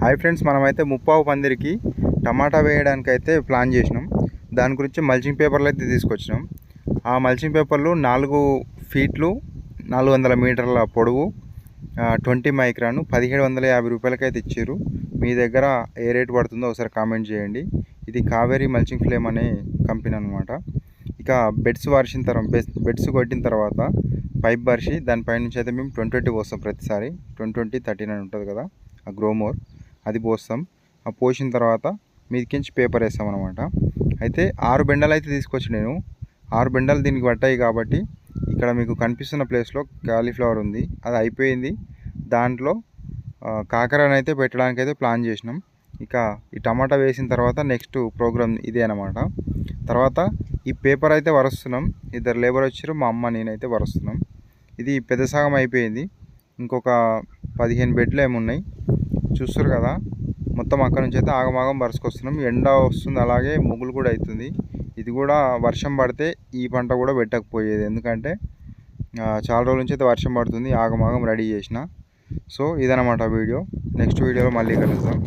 Hi friends మనమైతే ముప్పావు పందిరికి టమాటా వేయడానికి అయితే ప్లాన్ చేసినాం. దాని గురించి మల్చింగ్ పేపర్లు అయితే తీసుకొచ్చినాం. ఆ మల్చింగ్ పేపర్లు నాలుగు ఫీట్లు నాలుగు వందల మీటర్ల పొడవు ట్వంటీ మైక్రాను పదిహేడు వందల యాభై రూపాయలకైతే ఇచ్చారు. మీ దగ్గర ఏ రేట్ పడుతుందో ఒకసారి కామెంట్ చేయండి. ఇది కావేరీ మల్చింగ్ ఫ్లేమ్ అనే కంపెనీ అనమాట ఇక బెడ్స్ వార్చిన తర్వాత బెడ్స్ కొట్టిన తర్వాత పైప్ పరిచి దానిపై నుంచి అయితే మేము ట్వంటీ ట్వంటీ వస్తాం ప్రతిసారి. ట్వంటీ ట్వంటీ థర్టీన్ అని ఉంటుంది కదా. గ్రోమోర్ అది పోస్తాం. ఆ పోసిన తర్వాత మీదకించి పేపర్ వేస్తాం అనమాట అయితే ఆరు బెండలు అయితే తీసుకొచ్చి నేను. ఆరు బెండలు దీనికి పట్టాయి కాబట్టి ఇక్కడ మీకు కనిపిస్తున్న ప్లేస్లో కాలీఫ్లవర్ ఉంది. అది అయిపోయింది. దాంట్లో కాకరని అయితే పెట్టడానికి అయితే ప్లాన్ చేసినాం. ఇక ఈ టమాటా వేసిన తర్వాత నెక్స్ట్ ప్రోగ్రామ్ ఇదే అనమాట తర్వాత ఈ పేపర్ అయితే వరుస్తున్నాం. ఇద్దరు లేబర్ వచ్చారు. మా అమ్మ నేనైతే వరుస్తున్నాం. ఇది పెద్ద సగం అయిపోయింది. ఇంకొక పదిహేను బెడ్లు ఏమున్నాయి? చూస్తారు కదా? మొత్తం అక్కడ నుంచి అయితే ఆగమాగం వరుసకొస్తున్నాం ఎండ వస్తుంది అలాగే ముగ్గులు కూడా అవుతుంది. ఇది కూడా వర్షం పడితే ఈ పంట కూడా పెట్టకపోయేది. ఎందుకంటే చాలా రోజుల నుంచి అయితే వర్షం పడుతుంది ఆగమాగం రెడీ చేసిన. సో ఇదనమాట వీడియో. నెక్స్ట్ వీడియోలో మళ్ళీ కలుద్దాం.